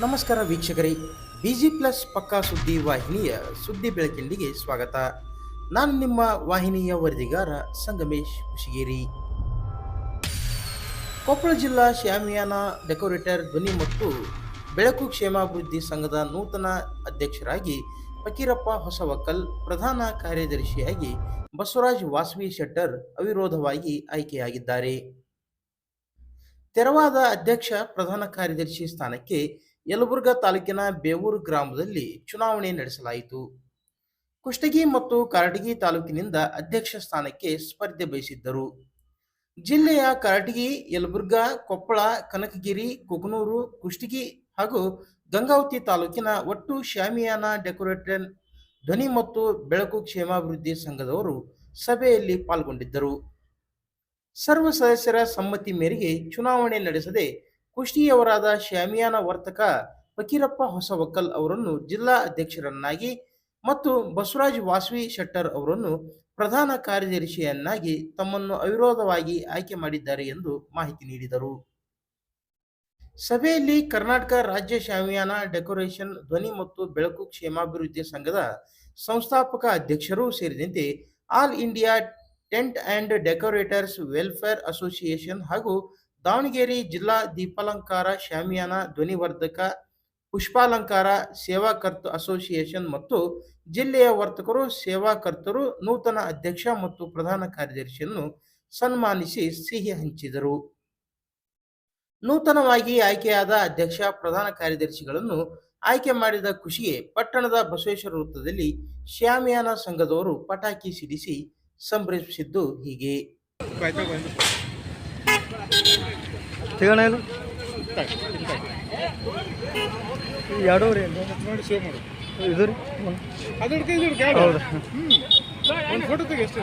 ನಮಸ್ಕಾರ ವೀಕ್ಷಕರೇ. Busy plus ಪಕ್ಕಾ ಸುದ್ದಿ ವಾಹಿನಿಯ ಸುದ್ದಿ ಬೆಳಕಿಲ್ಲಿಗೆ ಸ್ವಾಗತ. ನಾನು ನಿಮ್ಮ ವಾಹಿನಿಯ ವರದಿಗಾರ ಸಂಗಮೇಶ್ ಹುಶಿಗೇರಿ ಕೊಪ್ಪಳ ಜಿಲ್ಲಾ ಶ್ಯಾಮಿಯಾನ ಡೆಕೋರೇಟರ್ ಧ್ವನಿ ಮತ್ತು ಬೆಳಕು ಕ್ಷೇಮಾಭಿವೃದ್ಧಿ ಸಂಘದ ನೂತನ ಅಧ್ಯಕ್ಷರಾಗಿ ಫಕೀರಪ್ಪ ಹೊಸವಕ್ಕಲ್, ಪ್ರಧಾನ ಕಾರ್ಯದರ್ಶಿಯಾಗಿ ಬಸವರಾಜ್ ವಾಸವಿ ಶೆಟ್ಟರ್ ಅವಿರೋಧವಾಗಿ ಆಯ್ಕೆಯಾಗಿದ್ದಾರೆ. ತೆರವಾದ ಅಧ್ಯಕ್ಷ, ಪ್ರಧಾನ ಕಾರ್ಯದರ್ಶಿ ಸ್ಥಾನಕ್ಕೆ ಯಲಬುರ್ಗಾ ತಾಲೂಕಿನ ಬೇವೂರು ಗ್ರಾಮದಲ್ಲಿ ಚುನಾವಣೆ ನಡೆಸಲಾಯಿತು. ಕುಷ್ಟಗಿ ಮತ್ತು ಕಾರಟಗಿ ತಾಲೂಕಿನಿಂದ ಅಧ್ಯಕ್ಷ ಸ್ಥಾನಕ್ಕೆ ಸ್ಪರ್ಧೆ ಬಯಸಿದ್ದರು. ಜಿಲ್ಲೆಯ ಕಾರಟಗಿ, ಯಲಬುರ್ಗಾ, ಕೊಪ್ಪಳ, ಕನಕಗಿರಿ ಕುಗನೂರು ಕುಷ್ಟಗಿ ಹಾಗೂ ಗಂಗಾವತಿ ತಾಲೂಕಿನ ಒಟ್ಟು ಶಾಮಿಯಾನ ಡೆಕೋರೇಟರ್ ಧ್ವನಿ ಮತ್ತು ಬೆಳಕು ಕ್ಷೇಮಾಭಿವೃದ್ಧಿ ಸಂಘದವರು ಸಭೆಯಲ್ಲಿ ಪಾಲ್ಗೊಂಡಿದ್ದರು. ಸರ್ವ ಸದಸ್ಯರ ಸಮ್ಮತಿ ಮೇರೆಗೆ ಚುನಾವಣೆ ನಡೆಸದೆ ಕುಷ್ಟಿಯವರಾದ ಶ್ಯಾಮಿಯಾನ ವರ್ತಕ ಫಕೀರಪ್ಪ ಹೊಸವಕ್ಕಲ್ ಅವರನ್ನು ಜಿಲ್ಲಾ ಅಧ್ಯಕ್ಷರನ್ನಾಗಿ ಮತ್ತು ಬಸವರಾಜ್ ವಾಸವಿ ಶೆಟ್ಟರ್ ಅವರನ್ನು ಪ್ರಧಾನ ಕಾರ್ಯದರ್ಶಿಯನ್ನಾಗಿ ತಮ್ಮನ್ನು ಅವಿರೋಧವಾಗಿ ಆಯ್ಕೆ ಮಾಡಿದ್ದಾರೆ ಎಂದು ಮಾಹಿತಿ ನೀಡಿದರು. ಸಭೆಯಲ್ಲಿ ಕರ್ನಾಟಕ ರಾಜ್ಯ ಶಾಮಿಯಾನ ಡೆಕೋರೇಷನ್, ಧ್ವನಿ ಮತ್ತು ಬೆಳಕು ಕ್ಷೇಮಾಭಿವೃದ್ಧಿ ಸಂಘದ ಸಂಸ್ಥಾಪಕ ಅಧ್ಯಕ್ಷರು ಸೇರಿದಂತೆ all India tent and decorators welfare association ಹಾಗೂ ದಾವಣಗೆರೆ ಜಿಲ್ಲಾ ದೀಪಾಲಂಕಾರ ಶಾಮಿಯಾನ ಧ್ವನಿವರ್ಧಕ, ಪುಷ್ಪಾಲಂಕಾರ ಸೇವಾಕರ್ತ ಅಸೋಸಿಯೇಷನ್ ಮತ್ತು ಜಿಲ್ಲೆಯ ವರ್ತಕರು ಸೇವಾಕರ್ತರು ನೂತನ ಅಧ್ಯಕ್ಷ ಮತ್ತು ಪ್ರಧಾನ ಕಾರ್ಯದರ್ಶಿಯನ್ನು ಸನ್ಮಾನಿಸಿ ಸಿಹಿ ಹಂಚಿದರು. ನೂತನವಾಗಿ ಆಯ್ಕೆಯಾದ ಅಧ್ಯಕ್ಷ, ಪ್ರಧಾನ ಕಾರ್ಯದರ್ಶಿಗಳನ್ನು ಆಯ್ಕೆ ಮಾಡಿದ ಖುಷಿಗೆ ಪಟ್ಟಣದ ಬಸವೇಶ್ವರ ವೃತ್ತದಲ್ಲಿ ಶ್ಯಾಮಿಯಾನ ಸಂಘದವರು ಪಟಾಕಿ ಸಿಡಿಸಿ ಸಂಭ್ರಮಿಸಿದ್ದು ಹೀಗೆ. ಸಿಗೋಣ ಏನು ಎರಡು ರೀ? ನೋಡಿ ಸೇವ್ ಮಾಡಿ ಇದು ರೀ? ಅದು ಹಿಡ್ಕ ಇದು ಹಿಡ್ಕ. ಹೌದು. ಒಂದು ಫೋಟೋ ತೆಗಿ ಅಷ್ಟೇ.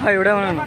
ಹಾಂ ಇವಿಡ ಮಾಡೋಣ